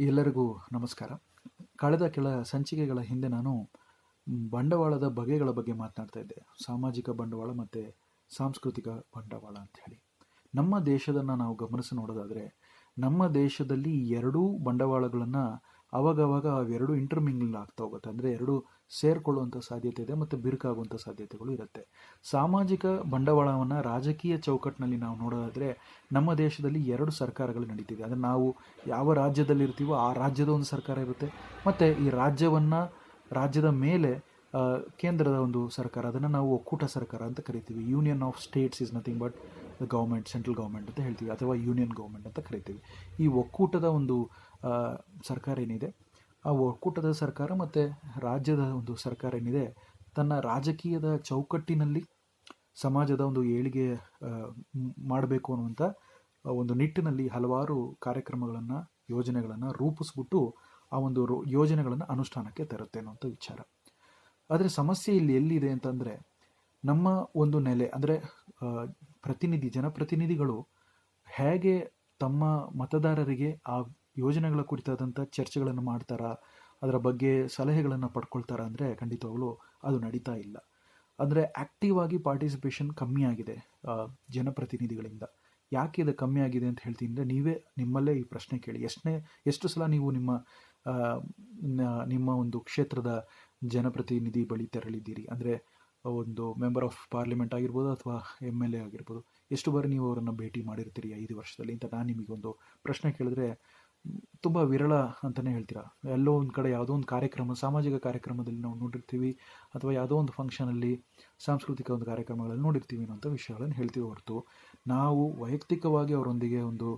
ಎಲ್ಲರಿಗೂ ನಮಸ್ಕಾರ. ಕಳೆದ ಕೆಲ ಸಂಚಿಕೆಗಳ ಹಿಂದೆ ನಾನು ಬಂಡವಾಳದ ಬಗೆಗಳ ಬಗ್ಗೆ ಮಾತನಾಡ್ತಾ ಇದ್ದೆ. ಸಾಮಾಜಿಕ ಬಂಡವಾಳ ಮತ್ತು ಸಾಂಸ್ಕೃತಿಕ ಬಂಡವಾಳ ಅಂತ ಹೇಳಿ. ನಮ್ಮ ದೇಶದನ್ನು ನಾವು ಗಮನಿಸಿ ನೋಡೋದಾದರೆ, ನಮ್ಮ ದೇಶದಲ್ಲಿ ಎರಡೂ ಬಂಡವಾಳಗಳನ್ನು ಅವಾಗವಾಗ ಅವೆರಡು ಇಂಟರ್ಮಿಂಗ್ಲ್ ಆಗ್ತಾ ಹೋಗುತ್ತೆ. ಅಂದರೆ ಎರಡು ಸೇರಿಕೊಳ್ಳುವಂಥ ಸಾಧ್ಯತೆ ಇದೆ ಮತ್ತು ಬಿರುಕಾಗುವಂಥ ಸಾಧ್ಯತೆಗಳು ಇರುತ್ತೆ. ಸಾಮಾಜಿಕ ಬಂಡವಾಳವನ್ನು ರಾಜಕೀಯ ಚೌಕಟ್ಟಿನಲ್ಲಿ ನಾವು ನೋಡೋದಾದರೆ ನಮ್ಮ ದೇಶದಲ್ಲಿ ಎರಡು ಸರ್ಕಾರಗಳು ನಡೀತಿದೆ. ಅಂದರೆ ನಾವು ಯಾವ ರಾಜ್ಯದಲ್ಲಿ ಇರ್ತೀವೋ ಆ ರಾಜ್ಯದ ಒಂದು ಸರ್ಕಾರ ಇರುತ್ತೆ. ಮತ್ತು ಈ ರಾಜ್ಯವನ್ನು ರಾಜ್ಯದ ಮೇಲೆ ಕೇಂದ್ರದ ಒಂದು ಸರ್ಕಾರ, ಅದನ್ನು ನಾವು ಒಕ್ಕೂಟ ಸರ್ಕಾರ ಅಂತ ಕರಿತೀವಿ. Union of states is nothing but government central government ಅಂತ ಹೇಳ್ತೀವಿ. ಅಥವಾ ಯೂನಿಯನ್ ಗೌರ್ಮೆಂಟ್ ಅಂತ ಕರಿತೀವಿ. ಈ ಒಕ್ಕೂಟದ ಒಂದು ಸರ್ಕಾರ ಏನಿದೆ, ಆ ಒಕ್ಕೂಟದ ಸರ್ಕಾರ ಮತ್ತು ರಾಜ್ಯದ ಒಂದು ಸರ್ಕಾರ ಏನಿದೆ, ತನ್ನ ರಾಜಕೀಯದ ಚೌಕಟ್ಟಿನಲ್ಲಿ ಸಮಾಜದ ಒಂದು ಏಳಿಗೆ ಮಾಡಬೇಕು ಅನ್ನುವಂಥ ಒಂದು ನಿಟ್ಟಿನಲ್ಲಿ ಹಲವಾರು ಕಾರ್ಯಕ್ರಮಗಳನ್ನು, ಯೋಜನೆಗಳನ್ನು ರೂಪಿಸ್ಬಿಟ್ಟು ಆ ಒಂದು ಯೋಜನೆಗಳನ್ನು ಅನುಷ್ಠಾನಕ್ಕೆ ತರುತ್ತೆ ಅನ್ನುವಂಥ ವಿಚಾರ. ಆದರೆ ಸಮಸ್ಯೆ ಇಲ್ಲಿ ಎಲ್ಲಿದೆ ಅಂತಂದರೆ, ನಮ್ಮ ಒಂದು ನೆಲೆ, ಅಂದರೆ ಪ್ರತಿನಿಧಿ, ಜನಪ್ರತಿನಿಧಿಗಳು ಹೇಗೆ ತಮ್ಮ ಮತದಾರರಿಗೆ ಆ ಯೋಜನೆಗಳ ಕುರಿತಾದಂಥ ಚರ್ಚೆಗಳನ್ನು ಮಾಡ್ತಾರಾ, ಅದರ ಬಗ್ಗೆ ಸಲಹೆಗಳನ್ನು ಪಡ್ಕೊಳ್ತಾರಾ ಅಂದರೆ ಅವಳು ಅದು ನಡೀತಾ ಇಲ್ಲ. ಅಂದರೆ ಆ್ಯಕ್ಟಿವ್ ಆಗಿ ಪಾರ್ಟಿಸಿಪೇಷನ್ ಕಮ್ಮಿ ಆಗಿದೆ ಜನಪ್ರತಿನಿಧಿಗಳಿಂದ. ಯಾಕೆ ಇದು ಕಮ್ಮಿ ಆಗಿದೆ ಅಂತ ಹೇಳ್ತೀನಿ ಅಂದರೆ ನೀವೇ ನಿಮ್ಮಲ್ಲೇ ಈ ಪ್ರಶ್ನೆ ಕೇಳಿ. ಎಷ್ಟನೇ, ಎಷ್ಟು ಸಲ ನೀವು ನಿಮ್ಮ ನಿಮ್ಮ ಒಂದು ಕ್ಷೇತ್ರದ ಜನಪ್ರತಿನಿಧಿ ಬಳಿ ತೆರಳಿದ್ದೀರಿ? ಅಂದರೆ ಒಂದು ಮೆಂಬರ್ ಆಫ್ ಪಾರ್ಲಿಮೆಂಟ್ ಆಗಿರ್ಬೋದು ಅಥವಾ ಎಂ ಎಲ್ ಎ ಆಗಿರ್ಬೋದು. ಎಷ್ಟು ಬಾರಿ ನೀವು ಅವರನ್ನು ಭೇಟಿ ಮಾಡಿರ್ತೀರಿ ಐದು ವರ್ಷದಲ್ಲಿ ಅಂತ ನಾನು ನಿಮಗೊಂದು ಪ್ರಶ್ನೆ ಕೇಳಿದ್ರೆ ತುಂಬ ವಿರಳ ಅಂತಲೇ ಹೇಳ್ತೀರಾ? ಎಲ್ಲೋ ಒಂದು ಕಡೆ ಯಾವುದೋ ಒಂದು ಕಾರ್ಯಕ್ರಮ, ಸಾಮಾಜಿಕ ಕಾರ್ಯಕ್ರಮದಲ್ಲಿ ನಾವು ನೋಡಿರ್ತೀವಿ ಅಥವಾ ಯಾವುದೋ ಒಂದು ಫಂಕ್ಷನಲ್ಲಿ ಸಾಂಸ್ಕೃತಿಕ ಒಂದು ಕಾರ್ಯಕ್ರಮಗಳಲ್ಲಿ ನೋಡಿರ್ತೀವಿ ಅನ್ನೋಂಥ ವಿಷಯಗಳನ್ನು ಹೇಳ್ತೀವಿ ಹೊರತು. ನಾವು ವೈಯಕ್ತಿಕವಾಗಿ ಅವರೊಂದಿಗೆ ಒಂದು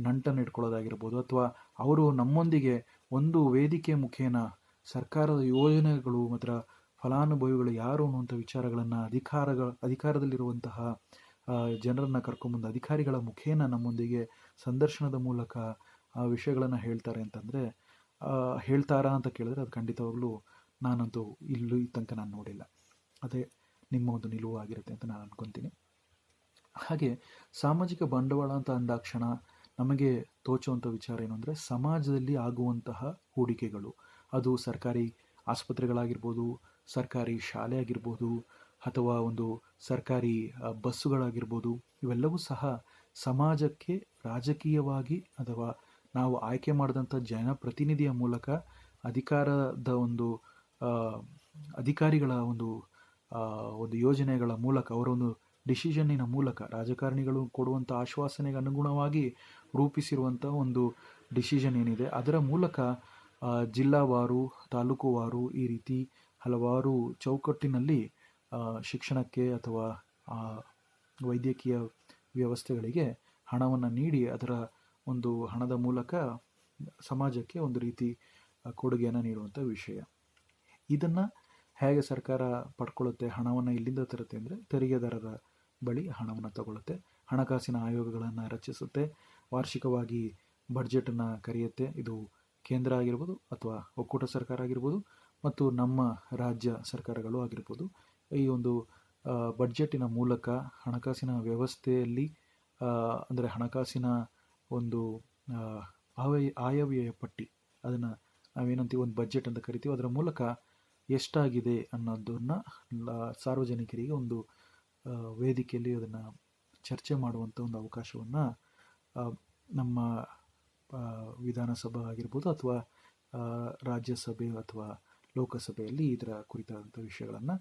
ನಂಟನ್ನು ಇಟ್ಕೊಳ್ಳೋದಾಗಿರ್ಬೋದು ಅಥವಾ ಅವರು ನಮ್ಮೊಂದಿಗೆ ಒಂದು ವೇದಿಕೆ ಮುಖೇನ ಸರ್ಕಾರದ ಯೋಜನೆಗಳು ಮಾತ್ರ ಫಲಾನುಭವಿಗಳು ಯಾರು ಅನ್ನುವಂಥ ವಿಚಾರಗಳನ್ನು ಅಧಿಕಾರಗಳ, ಅಧಿಕಾರದಲ್ಲಿರುವಂತಹ ಜನರನ್ನು ಕರ್ಕೊಂಬಂದು ಅಧಿಕಾರಿಗಳ ಮುಖೇನ ನಮ್ಮೊಂದಿಗೆ ಸಂದರ್ಶನದ ಮೂಲಕ ವಿಷಯಗಳನ್ನು ಹೇಳ್ತಾರೆ ಅಂತಂದರೆ ಹೇಳ್ತಾರಾ ಅಂತ ಕೇಳಿದ್ರೆ ಅದು ಖಂಡಿತವಾಗಲೂ ನಾನಂತೂ ಇಲ್ಲೂ ತನಕ ನಾನು ನೋಡಿಲ್ಲ. ಅದೇ ನಿಮ್ಮ ಒಂದು ನಿಲುವು ಆಗಿರುತ್ತೆ ಅಂತ ನಾನು ಅನ್ಕೊತೀನಿ. ಹಾಗೆ ಸಾಮಾಜಿಕ ಬಂಡವಾಳ ಅಂತ ಅಂದಾಕ್ಷಣ ನಮಗೆ ತೋಚುವಂಥ ವಿಚಾರ ಏನು ಅಂದರೆ ಸಮಾಜದಲ್ಲಿ ಆಗುವಂತಹ ಹೂಡಿಕೆಗಳು. ಅದು ಸರ್ಕಾರಿ ಆಸ್ಪತ್ರೆಗಳಾಗಿರ್ಬೋದು ಸರ್ಕಾರಿ ಶಾಲೆ ಆಗಿರ್ಬೋದು ಅಥವಾ ಒಂದು ಸರ್ಕಾರಿ ಆ, ಬಸ್ಸುಗಳಾಗಿರ್ಬೋದು ಇವೆಲ್ಲವೂ ಸಹ ಸಮಾಜಕ್ಕೆ ರಾಜಕೀಯವಾಗಿ ಅಥವಾ ನಾವು ಆಯ್ಕೆ ಮಾಡಿದಂಥ ಜನಪ್ರತಿನಿಧಿಯ ಮೂಲಕ ಅಧಿಕಾರದ ಒಂದು ಅಧಿಕಾರಿಗಳ ಒಂದು ಒಂದು ಯೋಜನೆಗಳ ಮೂಲಕ ಅವರ ಒಂದು ಡಿಸಿಷನ್ನಿನ ಮೂಲಕ, ರಾಜಕಾರಣಿಗಳು ಕೊಡುವಂಥ ಆಶ್ವಾಸನೆಗೆ ಅನುಗುಣವಾಗಿ ರೂಪಿಸಿರುವಂಥ ಒಂದು ಡಿಸಿಷನ್ ಏನಿದೆ, ಅದರ ಮೂಲಕ ಜಿಲ್ಲಾವಾರು ತಾಲೂಕುವಾರು ಈ ರೀತಿ ಹಲವಾರು ಚೌಕಟ್ಟಿನಲ್ಲಿ ಶಿಕ್ಷಣಕ್ಕೆ ಅಥವಾ ವೈದ್ಯಕೀಯ ವ್ಯವಸ್ಥೆಗಳಿಗೆ ಹಣವನ್ನು ನೀಡಿ ಅದರ ಒಂದು ಹಣದ ಮೂಲಕ ಸಮಾಜಕ್ಕೆ ಒಂದು ರೀತಿ ಕೊಡುಗೆಯನ್ನು ನೀಡುವಂಥ ವಿಷಯ. ಇದನ್ನು ಹೇಗೆ ಸರ್ಕಾರ ಪಡ್ಕೊಳ್ಳುತ್ತೆ, ಹಣವನ್ನು ಇಲ್ಲಿಂದ ತರುತ್ತೆ ಅಂದರೆ ತೆರಿಗೆದಾರರ ಬಳಿ ಹಣವನ್ನು ತಗೊಳ್ಳುತ್ತೆ. ಹಣಕಾಸಿನ ಆಯೋಗಗಳನ್ನು ರಚಿಸುತ್ತೆ. ವಾರ್ಷಿಕವಾಗಿ ಬಡ್ಜೆಟನ್ನು ಕರೆಯುತ್ತೆ. ಇದು ಕೇಂದ್ರ ಆಗಿರ್ಬೋದು ಅಥವಾ ಒಕ್ಕೂಟ ಸರ್ಕಾರ ಆಗಿರ್ಬೋದು ಮತ್ತು ನಮ್ಮ ರಾಜ್ಯ ಸರ್ಕಾರಗಳು ಆಗಿರ್ಬೋದು. ಈ ಒಂದು ಬಡ್ಜೆಟಿನ ಮೂಲಕ ಹಣಕಾಸಿನ ವ್ಯವಸ್ಥೆಯಲ್ಲಿ ಅಂದರೆ ಹಣಕಾಸಿನ ಒಂದು ಆ, ಆವಯ ಆಯವ್ಯಯ ಪಟ್ಟಿ. ಅದನ್ನು ನಾವೇನಂತೀವಿ ಒಂದು ಬಜೆಟ್ ಅಂತ ಕರಿತೀವಿ. ಅದರ ಮೂಲಕ ಎಷ್ಟಾಗಿದೆ ಅನ್ನೋದನ್ನು ಸಾರ್ವಜನಿಕರಿಗೆ ಒಂದು ವೇದಿಕೆಯಲ್ಲಿ ಅದನ್ನು ಚರ್ಚೆ ಮಾಡುವಂಥ ಒಂದು ಅವಕಾಶವನ್ನು ನಮ್ಮ ವಿಧಾನಸಭಾ ಆಗಿರ್ಬೋದು ಅಥವಾ ರಾಜ್ಯಸಭೆ ಅಥವಾ ಲೋಕಸಭೆಯಲ್ಲಿ ಇದರ ಕುರಿತಾದಂಥ ವಿಷಯಗಳನ್ನು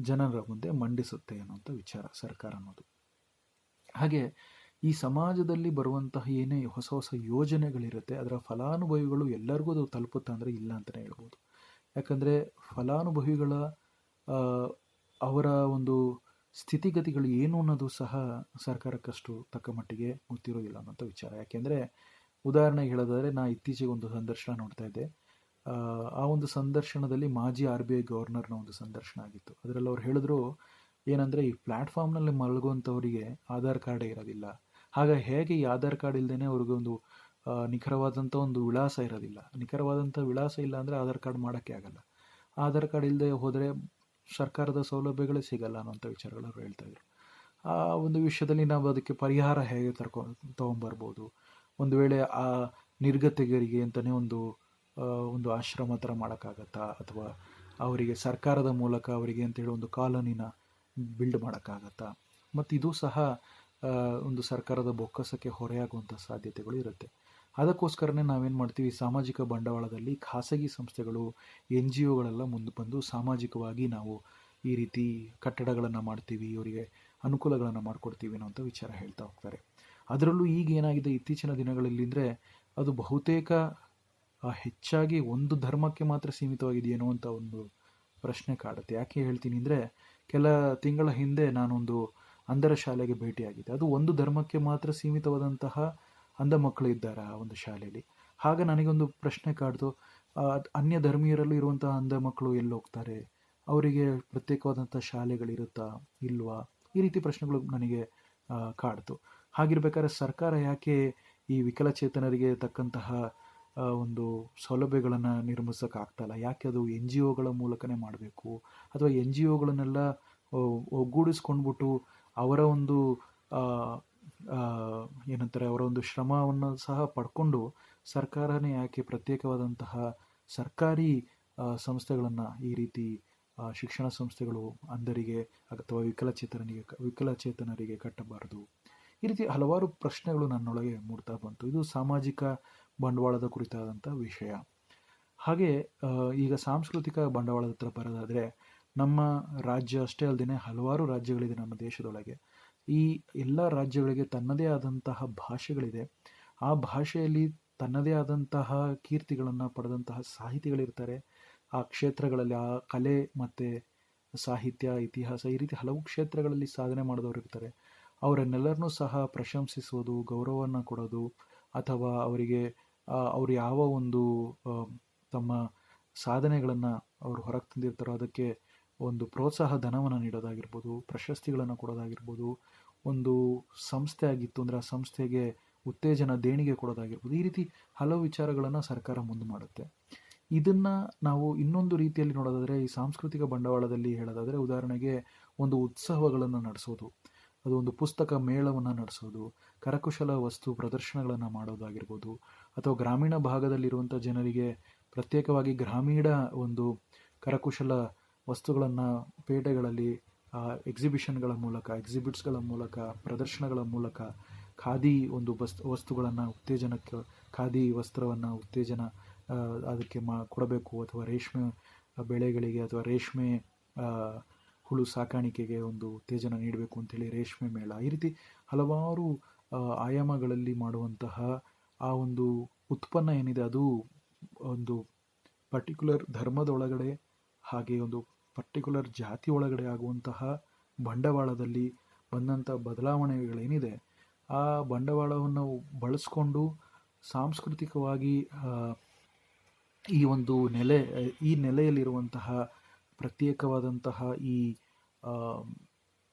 ಜನರ ಮುಂದೆ ಮಂಡಿಸುತ್ತೆ ಅನ್ನುವಂಥ ವಿಚಾರ ಸರ್ಕಾರ ಅನ್ನೋದು. ಹಾಗೆ ಈ ಸಮಾಜದಲ್ಲಿ ಬರುವಂತಹ ಏನೇ ಹೊಸ ಹೊಸ ಯೋಜನೆಗಳಿರುತ್ತೆ ಅದರ ಫಲಾನುಭವಿಗಳು ಎಲ್ಲರಿಗೂ ಅದು ತಲುಪುತ್ತಾ ಅಂದರೆ ಇಲ್ಲ ಅಂತಲೇ ಹೇಳ್ಬೋದು. ಯಾಕಂದರೆ ಫಲಾನುಭವಿಗಳ ಅವರ ಒಂದು ಸ್ಥಿತಿಗತಿಗಳು ಏನು ಅನ್ನೋದು ಸಹ ಸರ್ಕಾರಕ್ಕಷ್ಟು ತಕ್ಕ ಮಟ್ಟಿಗೆ ಗೊತ್ತಿರೋದಿಲ್ಲ ಅನ್ನೋಂಥ ವಿಚಾರ. ಯಾಕೆಂದರೆ ಉದಾಹರಣೆಗೆ ಹೇಳೋದಾದರೆ ನಾ ಇತ್ತೀಚೆಗೆ ಒಂದು ಸಂದರ್ಶನ ನೋಡ್ತಾ ಇದ್ದೆ. ಆ, ಒಂದು ಸಂದರ್ಶನದಲ್ಲಿ ಮಾಜಿ ಆರ್ ಬಿ ಐ ಗವರ್ನರ್ನ ಒಂದು ಸಂದರ್ಶನ ಆಗಿತ್ತು. ಅದರಲ್ಲಿ ಅವ್ರು ಹೇಳಿದ್ರು ಏನಂದರೆ ಈ ಪ್ಲ್ಯಾಟ್ಫಾರ್ಮ್ನಲ್ಲಿ ಮಲಗುವಂಥವರಿಗೆ ಆಧಾರ್ ಕಾರ್ಡೇ ಇರೋದಿಲ್ಲ. ಹಾಗಾಗಿ ಹೇಗೆ ಈ ಆಧಾರ್ ಕಾರ್ಡ್ ಇಲ್ಲದೇ ಅವ್ರಿಗೆ ಒಂದು ನಿಖರವಾದಂಥ ಒಂದು ವಿಳಾಸ ಇರೋದಿಲ್ಲ. ನಿಖರವಾದಂಥ ವಿಳಾಸ ಇಲ್ಲ ಅಂದರೆ ಆಧಾರ್ ಕಾರ್ಡ್ ಮಾಡೋಕ್ಕೆ ಆಗಲ್ಲ. ಆಧಾರ್ ಕಾರ್ಡ್ ಇಲ್ಲದೆ ಹೋದರೆ ಸರ್ಕಾರದ ಸೌಲಭ್ಯಗಳೇ ಸಿಗಲ್ಲ ಅನ್ನೋಂಥ ವಿಚಾರಗಳು ಅವ್ರು ಹೇಳ್ತಾ ಇದ್ರು. ಆ ಒಂದು ವಿಷಯದಲ್ಲಿ ನಾವು ಅದಕ್ಕೆ ಪರಿಹಾರ ಹೇಗೆ ತರ್ಕೊ, ತೊಗೊಂಬರ್ಬೋದು? ಒಂದು ವೇಳೆ, ಆ ನಿರ್ಗತಿಗರಿಗೆ ಅಂತಲೇ ಒಂದು ಒಂದು ಆಶ್ರಮ ಥರ ಮಾಡೋಕ್ಕಾಗತ್ತಾ? ಅಥವಾ ಅವರಿಗೆ ಸರ್ಕಾರದ ಮೂಲಕ ಅವರಿಗೆ ಅಂತೇಳಿ ಒಂದು ಕಾಲೋನಿನ ಬಿಲ್ಡ್ ಮಾಡೋಕ್ಕಾಗತ್ತಾ? ಮತ್ತು ಇದು ಸಹ ಒಂದು ಸರ್ಕಾರದ ಬೊಕ್ಕಸಕ್ಕೆ ಹೊರೆಯಾಗುವಂಥ ಸಾಧ್ಯತೆಗಳು ಇರುತ್ತೆ. ಅದಕ್ಕೋಸ್ಕರನೇ ನಾವೇನು ಮಾಡ್ತೀವಿ, ಸಾಮಾಜಿಕ ಬಂಡವಾಳದಲ್ಲಿ ಖಾಸಗಿ ಸಂಸ್ಥೆಗಳು ಎನ್ ಜಿ ಒಗಳೆಲ್ಲ ಮುಂದೆ ಬಂದು ಸಾಮಾಜಿಕವಾಗಿ ನಾವು ಈ ರೀತಿ ಕಟ್ಟಡಗಳನ್ನು ಮಾಡ್ತೀವಿ ಇವರಿಗೆ ಅನುಕೂಲಗಳನ್ನು ಮಾಡಿಕೊಡ್ತೀವಿ ಅನ್ನೋಂಥ ವಿಚಾರ ಹೇಳ್ತಾ ಹೋಗ್ತಾರೆ. ಅದರಲ್ಲೂ ಈಗ ಏನಾಗಿದೆ, ಇತ್ತೀಚಿನ ದಿನಗಳಲ್ಲಿ ಅಂದರೆ ಅದು ಬಹುತೇಕ ಹೆಚ್ಚಾಗಿ ಒಂದು ಧರ್ಮಕ್ಕೆ ಮಾತ್ರ ಸೀಮಿತವಾಗಿದೆಯೇನೋ ಅಂತ ಒಂದು ಪ್ರಶ್ನೆ ಕಾಡುತ್ತೆ. ಯಾಕೆ ಹೇಳ್ತೀನಿ ಅಂದರೆ, ಕೆಲ ತಿಂಗಳ ಹಿಂದೆ ನಾನೊಂದು ಅಂಧರ ಶಾಲೆಗೆ ಭೇಟಿಯಾಗಿದೆ. ಅದು ಒಂದು ಧರ್ಮಕ್ಕೆ ಮಾತ್ರ ಸೀಮಿತವಾದಂತಹ ಅಂಧ ಮಕ್ಕಳು ಇದ್ದಾರೆ ಆ ಒಂದು ಶಾಲೆಯಲ್ಲಿ. ಆಗ ನನಗೊಂದು ಪ್ರಶ್ನೆ ಕಾಡ್ತು ಆ, ಅನ್ಯ ಧರ್ಮೀಯರಲ್ಲೂ ಇರುವಂತಹ ಅಂಧ ಮಕ್ಕಳು ಎಲ್ಲಿ ಹೋಗ್ತಾರೆ? ಅವರಿಗೆ ಪ್ರತ್ಯೇಕವಾದಂಥ ಶಾಲೆಗಳಿರುತ್ತಾ ಇಲ್ವಾ? ಈ ರೀತಿ ಪ್ರಶ್ನೆಗಳು ನನಗೆ ಕಾಡ್ತು ಹಾಗಿರ್ಬೇಕಾದ್ರೆ ಸರ್ಕಾರ ಯಾಕೆ ಈ ವಿಕಲಚೇತನರಿಗೆ ತಕ್ಕಂತಹ ಒಂದು ಸೌಲಭ್ಯಗಳನ್ನು ನಿರ್ಮಿಸೋಕ್ಕಾಗ್ತಾಯಿಲ್ಲ ಯಾಕೆ ಅದು ಎನ್ ಜಿ ಒಗಳ ಮೂಲಕನೇ ಮಾಡಬೇಕು? ಅಥವಾ ಎನ್ ಜಿ ಒಗಳನ್ನೆಲ್ಲ ಒಗ್ಗೂಡಿಸ್ಕೊಂಡ್ಬಿಟ್ಟು ಅವರ ಒಂದು ಏನಂತಾರೆ, ಅವರ ಒಂದು ಶ್ರಮವನ್ನು ಸಹ ಪಡ್ಕೊಂಡು ಸರ್ಕಾರನೇ ಯಾಕೆ ಪ್ರತ್ಯೇಕವಾದಂತಹ ಸರ್ಕಾರಿ ಸಂಸ್ಥೆಗಳನ್ನು ಈ ರೀತಿ ಶಿಕ್ಷಣ ಸಂಸ್ಥೆಗಳು ಅಂಧರಿಗೆ ಅಥವಾ ವಿಕಲಚೇತನರಿಗೆ ವಿಕಲಚೇತನರಿಗೆ ಕಟ್ಟಬಾರದು. ಈ ರೀತಿ ಹಲವಾರು ಪ್ರಶ್ನೆಗಳು ನನ್ನೊಳಗೆ ಮೂಡ್ತಾ ಬಂತು. ಇದು ಸಾಮಾಜಿಕ ಬಂಡವಾಳದ ಕುರಿತಾದಂಥ ವಿಷಯ. ಹಾಗೆ ಈಗ ಸಾಂಸ್ಕೃತಿಕ ಬಂಡವಾಳದ ಹತ್ರ ಬರೋದಾದರೆ ನಮ್ಮ ರಾಜ್ಯ ಅಷ್ಟೇ ಅಲ್ಲದೆ ಹಲವಾರು ರಾಜ್ಯಗಳಿದೆ ನಮ್ಮ ದೇಶದೊಳಗೆ. ಈ ಎಲ್ಲ ರಾಜ್ಯಗಳಿಗೆ ತನ್ನದೇ ಆದಂತಹ ಭಾಷೆಗಳಿದೆ. ಆ ಭಾಷೆಯಲ್ಲಿ ತನ್ನದೇ ಆದಂತಹ ಕೀರ್ತಿಗಳನ್ನು ಪಡೆದಂತಹ ಸಾಹಿತಿಗಳಿರ್ತಾರೆ. ಆ ಕ್ಷೇತ್ರಗಳಲ್ಲಿ ಆ ಕಲೆ ಮತ್ತು ಸಾಹಿತ್ಯ, ಇತಿಹಾಸ ಈ ರೀತಿ ಹಲವು ಕ್ಷೇತ್ರಗಳಲ್ಲಿ ಸಾಧನೆ ಮಾಡಿದವರು ಇರ್ತಾರೆ. ಅವರನ್ನೆಲ್ಲರನ್ನೂ ಸಹ ಪ್ರಶಂಸಿಸೋದು, ಗೌರವವನ್ನು ಕೊಡೋದು ಅಥವಾ ಅವರಿಗೆ ಅವರು ಯಾವ ಒಂದು ತಮ್ಮ ಸಾಧನೆಗಳನ್ನು ಅವರು ಹೊರಗೆ ತಂದಿರ್ತಾರೋ ಅದಕ್ಕೆ ಒಂದು ಪ್ರೋತ್ಸಾಹ ಧನವನ್ನು ನೀಡೋದಾಗಿರ್ಬೋದು, ಪ್ರಶಸ್ತಿಗಳನ್ನು ಕೊಡೋದಾಗಿರ್ಬೋದು, ಒಂದು ಸಂಸ್ಥೆ ಆಗಿತ್ತು ಅಂದರೆ ಆ ಸಂಸ್ಥೆಗೆ ಉತ್ತೇಜನ ದೇಣಿಗೆ ಕೊಡೋದಾಗಿರ್ಬೋದು, ಈ ರೀತಿ ಹಲವು ವಿಚಾರಗಳನ್ನು ಸರ್ಕಾರ ಮುಂದೆ ಮಾಡುತ್ತೆ. ಇದನ್ನು ನಾವು ಇನ್ನೊಂದು ರೀತಿಯಲ್ಲಿ ನೋಡೋದಾದರೆ, ಈ ಸಾಂಸ್ಕೃತಿಕ ಬಂಡವಾಳದಲ್ಲಿ ಹೇಳೋದಾದರೆ, ಉದಾಹರಣೆಗೆ ಒಂದು ಉತ್ಸವಗಳನ್ನು ನಡೆಸೋದು, ಅದು ಒಂದು ಪುಸ್ತಕ ಮೇಳವನ್ನು ನಡೆಸೋದು, ಕರಕುಶಲ ವಸ್ತು ಪ್ರದರ್ಶನಗಳನ್ನು ಮಾಡೋದಾಗಿರ್ಬೋದು, ಅಥವಾ ಗ್ರಾಮೀಣ ಭಾಗದಲ್ಲಿರುವಂಥ ಜನರಿಗೆ ಪ್ರತ್ಯೇಕವಾಗಿ ಗ್ರಾಮೀಣ ಒಂದು ಕರಕುಶಲ ವಸ್ತುಗಳನ್ನು ಪೇಟೆಗಳಲ್ಲಿ ಎಕ್ಸಿಬಿಷನ್ಗಳ ಮೂಲಕ ಎಕ್ಸಿಬಿಟ್ಸ್ಗಳ ಮೂಲಕ, ಪ್ರದರ್ಶನಗಳ ಮೂಲಕ ಖಾದಿ ಒಂದು ಬಸ್, ವಸ್ತುಗಳನ್ನು ಉತ್ತೇಜನಕ್ಕೆ, ಖಾದಿ ವಸ್ತ್ರವನ್ನು ಉತ್ತೇಜನ ಅದಕ್ಕೆ ಮಾ, ಕೊಡಬೇಕು ಅಥವಾ ರೇಷ್ಮೆ ಬೆಳೆಗಳಿಗೆ ಅಥವಾ ರೇಷ್ಮೆ ಹುಳು ಸಾಕಾಣಿಕೆಗೆ ಒಂದು ಉತ್ತೇಜನ ನೀಡಬೇಕು ಅಂತೇಳಿ ರೇಷ್ಮೆ ಮೇಳ. ಈ ರೀತಿ ಹಲವಾರು ಆಯಾಮಗಳಲ್ಲಿ ಮಾಡುವಂತಹ ಆ ಒಂದು ಉತ್ಪನ್ನ ಏನಿದೆ, ಅದು ಒಂದು ಪರ್ಟಿಕ್ಯುಲರ್ ಧರ್ಮದೊಳಗಡೆ ಹಾಗೆ ಒಂದು ಪರ್ಟಿಕ್ಯುಲರ್ ಜಾತಿ ಒಳಗಡೆ ಆಗುವಂತಹ ಬಂಡವಾಳದಲ್ಲಿ ಬಂದಂಥ ಬದಲಾವಣೆಗಳೇನಿದೆ, ಆ ಬಂಡವಾಳವನ್ನು ಬಳಸ್ಕೊಂಡು ಸಾಂಸ್ಕೃತಿಕವಾಗಿ ಈ ಒಂದು ನೆಲೆ, ಈ ನೆಲೆಯಲ್ಲಿರುವಂತಹ ಪ್ರತ್ಯೇಕವಾದಂತಹ ಈ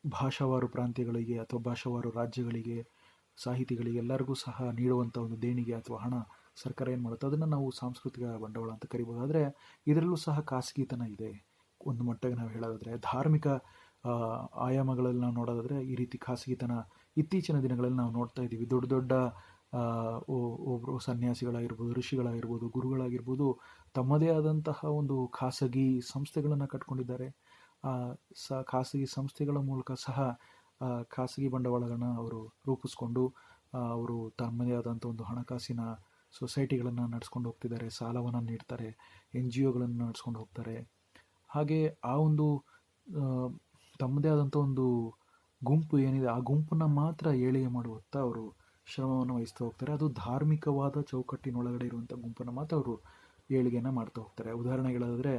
ಭಾಷಾವಾರು ಪ್ರಾಂತ್ಯಗಳಿಗೆ ಅಥವಾ ಭಾಷಾವಾರು ರಾಜ್ಯಗಳಿಗೆ, ಸಾಹಿತಿಗಳಿಗೆ ಎಲ್ಲರಿಗೂ ಸಹ ನೀಡುವಂಥ ಒಂದು ದೇಣಿಗೆ ಅಥವಾ ಹಣ ಸರ್ಕಾರ ಏನು ಮಾಡುತ್ತೆ? ಅದನ್ನು ನಾವು ಸಾಂಸ್ಕೃತಿಕ ಬಂಡವಾಳ ಅಂತ ಕರಿಬೋದು. ಆದರೆ ಇದರಲ್ಲೂ ಸಹ ಖಾಸಗಿತನ ಇದೆ. ಒಂದು ಮಟ್ಟಿಗೆ ನಾವು ಹೇಳೋದಾದರೆ ಧಾರ್ಮಿಕ ಆಯಾಮಗಳಲ್ಲಿ ನಾವು ನೋಡೋದಾದರೆ ಈ ರೀತಿ ಖಾಸಗಿತನ ಇತ್ತೀಚಿನ ದಿನಗಳಲ್ಲಿ ನಾವು ನೋಡ್ತಾ ಇದ್ದೀವಿ. ದೊಡ್ಡ ದೊಡ್ಡ ಒಬ್ಬರು ಸನ್ಯಾಸಿಗಳಾಗಿರ್ಬೋದು, ಋಷಿಗಳಾಗಿರ್ಬೋದು, ಗುರುಗಳಾಗಿರ್ಬೋದು ತಮ್ಮದೇ ಆದಂತಹ ಒಂದು ಖಾಸಗಿ ಸಂಸ್ಥೆಗಳನ್ನು ಕಟ್ಕೊಂಡಿದ್ದಾರೆ. ಸ, ಖಾಸಗಿ ಸಂಸ್ಥೆಗಳ ಮೂಲಕ ಸಹ ಖಾಸಗಿ ಬಂಡವಾಳಗಳನ್ನು ಅವರು ರೂಪಿಸ್ಕೊಂಡು ಅವರು ತಮ್ಮದೇ ಆದಂಥ ಒಂದು ಹಣಕಾಸಿನ ಸೊಸೈಟಿಗಳನ್ನು ನಡೆಸ್ಕೊಂಡು ಹೋಗ್ತಿದ್ದಾರೆ, ಸಾಲವನ್ನು ನೀಡ್ತಾರೆ, ಎನ್ ಜಿ ಒಗಳನ್ನು ನಡೆಸ್ಕೊಂಡು ಹೋಗ್ತಾರೆ. ಹಾಗೆ ಆ ಒಂದು ತಮ್ಮದೇ ಆದಂಥ ಒಂದು ಗುಂಪು ಏನಿದೆ, ಆ ಗುಂಪನ್ನು ಮಾತ್ರ ಏಳಿಗೆ ಮಾಡುವತ್ತ ಅವರು ಶ್ರಮವನ್ನು ವಹಿಸ್ತಾ ಹೋಗ್ತಾರೆ. ಅದು ಧಾರ್ಮಿಕವಾದ ಚೌಕಟ್ಟಿನೊಳಗಡೆ ಇರುವಂಥ ಗುಂಪನ್ನು ಮಾತ್ರ ಅವರು ಏಳಿಗೆಯನ್ನು ಮಾಡ್ತಾ ಹೋಗ್ತಾರೆ. ಉದಾಹರಣೆಗಳಾದರೆ,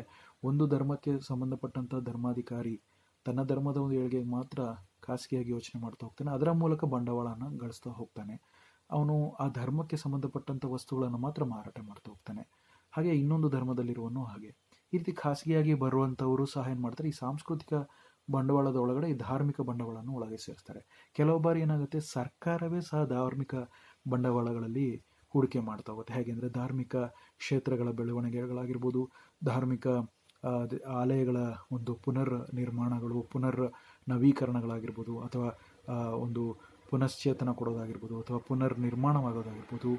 ಒಂದು ಧರ್ಮಕ್ಕೆ ಸಂಬಂಧಪಟ್ಟಂಥ ಧರ್ಮಾಧಿಕಾರಿ ತನ್ನ ಧರ್ಮದ ಒಂದು ಏಳಿಗೆಗೆ ಮಾತ್ರ ಖಾಸಗಿಯಾಗಿ ಯೋಚನೆ ಮಾಡ್ತಾ ಹೋಗ್ತಾನೆ. ಅದರ ಮೂಲಕ ಬಂಡವಾಳನ ಗಳಿಸ್ತಾ ಹೋಗ್ತಾನೆ. ಅವನು ಆ ಧರ್ಮಕ್ಕೆ ಸಂಬಂಧಪಟ್ಟಂಥ ವಸ್ತುಗಳನ್ನು ಮಾತ್ರ ಮಾರಾಟ ಮಾಡ್ತಾ ಹೋಗ್ತಾನೆ. ಹಾಗೆ ಇನ್ನೊಂದು ಧರ್ಮದಲ್ಲಿರುವನು ಹಾಗೆ. ಈ ರೀತಿ ಖಾಸಗಿಯಾಗಿ ಬರುವಂಥವರು ಸಹ ಏನು ಮಾಡ್ತಾರೆ, ಈ ಸಾಂಸ್ಕೃತಿಕ ಬಂಡವಾಳದ ಒಳಗಡೆ ಈ ಧಾರ್ಮಿಕ ಬಂಡವಾಳವನ್ನು ಒಳಗೆ ಸೇರಿಸ್ತಾರೆ. ಕೆಲವು ಬಾರಿ ಏನಾಗುತ್ತೆ, ಸರ್ಕಾರವೇ ಸಹ ಧಾರ್ಮಿಕ ಬಂಡವಾಳಗಳಲ್ಲಿ ಹೂಡಿಕೆ ಮಾಡ್ತಾ ಹೋಗುತ್ತೆ. ಹೇಗೆ ಅಂದರೆ, ಧಾರ್ಮಿಕ ಕ್ಷೇತ್ರಗಳ ಬೆಳವಣಿಗೆಗಳಾಗಿರ್ಬೋದು, ಧಾರ್ಮಿಕ ಆಲಯಗಳ ಒಂದು ಪುನರ್ ನಿರ್ಮಾಣಗಳು, ಪುನರ್ ನವೀಕರಣಗಳಾಗಿರ್ಬೋದು, ಅಥವಾ ಒಂದು ಪುನಶ್ಚೇತನ ಕೊಡೋದಾಗಿರ್ಬೋದು, ಅಥವಾ ಪುನರ್ ನಿರ್ಮಾಣವಾಗೋದಾಗಿರ್ಬೋದು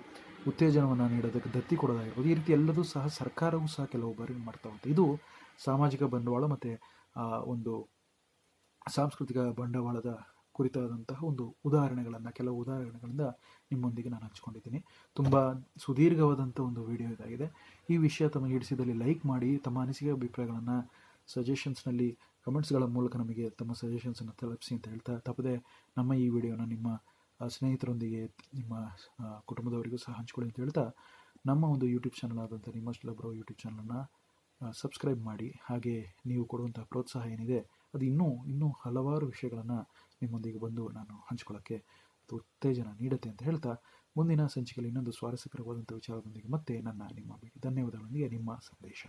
ಉತ್ತೇಜನವನ್ನು ನೀಡೋದಕ್ಕೆ ದತ್ತಿ ಕೊಡೋದಾಗಿರ್ಬೋದು, ಈ ರೀತಿ ಎಲ್ಲದೂ ಸಹ ಸರ್ಕಾರವೂ ಸಹ ಕೆಲವು ಬಾರಿ ಮಾಡ್ತಾ ಹೋಗುತ್ತೆ ಇದು ಸಾಮಾಜಿಕ ಬಂಡವಾಳ ಮತ್ತು ಒಂದು ಸಾಂಸ್ಕೃತಿಕ ಬಂಡವಾಳದ ಕುರಿತಾದಂತಹ ಒಂದು ಉದಾಹರಣೆಗಳನ್ನು, ಕೆಲವು ಉದಾಹರಣೆಗಳಿಂದ ನಿಮ್ಮೊಂದಿಗೆ ನಾನು ಹಂಚ್ಕೊಂಡಿದ್ದೀನಿ. ತುಂಬ ಸುದೀರ್ಘವಾದಂಥ ಒಂದು ವಿಡಿಯೋ ಇದಾಗಿದೆ. ಈ ವಿಷಯ ತಮ್ಮ ಹಿಡಿಸಿದಲ್ಲಿ ಲೈಕ್ ಮಾಡಿ, ತಮ್ಮ ಅನಿಸಿಕೆ ಅಭಿಪ್ರಾಯಗಳನ್ನು ಸಜೆಷನ್ಸ್ನಲ್ಲಿ ಕಮೆಂಟ್ಸ್ಗಳ ಮೂಲಕ ನಮಗೆ ತಮ್ಮ ಸಜೆಷನ್ಸನ್ನು ತಲುಪಿಸಿ ಅಂತ ಹೇಳ್ತಾ, ತಪ್ಪದೆ ನಮ್ಮ ಈ ವಿಡಿಯೋನ ನಿಮ್ಮ ಸ್ನೇಹಿತರೊಂದಿಗೆ ನಿಮ್ಮ ಕುಟುಂಬದವರಿಗೂ ಸಹ ಹಂಚ್ಕೊಳ್ಳಿ ಅಂತ ಹೇಳ್ತಾ ನಮ್ಮ ಒಂದು ಯೂಟ್ಯೂಬ್ ಚಾನಲ್ ಆದಂಥ ನಿಮ್ಮಷ್ಟು ಬ್ರೋ ಯೂಟ್ಯೂಬ್ ಚಾನಲನ್ನು ಸಬ್ಸ್ಕ್ರೈಬ್ ಮಾಡಿ. ಹಾಗೆ ನೀವು ಕೊಡುವಂಥ ಪ್ರೋತ್ಸಾಹ ಏನಿದೆ, ಅದು ಇನ್ನೂ ಇನ್ನೂ ಹಲವಾರು ವಿಷಯಗಳನ್ನು ನಿಮ್ಮೊಂದಿಗೆ ಬಂದು ನಾನು ಹಂಚ್ಕೊಳ್ಳೋಕ್ಕೆ ಅದು ಉತ್ತೇಜನ ನೀಡುತ್ತೆ ಅಂತ ಹೇಳ್ತಾ ಮುಂದಿನ ಸಂಚಿಕೆಯಲ್ಲಿ ಇನ್ನೊಂದು ಸ್ವಾರಸ್ಯಕರವಾದಂಥ ವಿಚಾರದೊಂದಿಗೆ ಮತ್ತೆ ನನ್ನ ನಿಮ್ಮ ಧನ್ಯವಾದಗಳೊಂದಿಗೆ, ನಿಮ್ಮ ಸಂದೇಶ.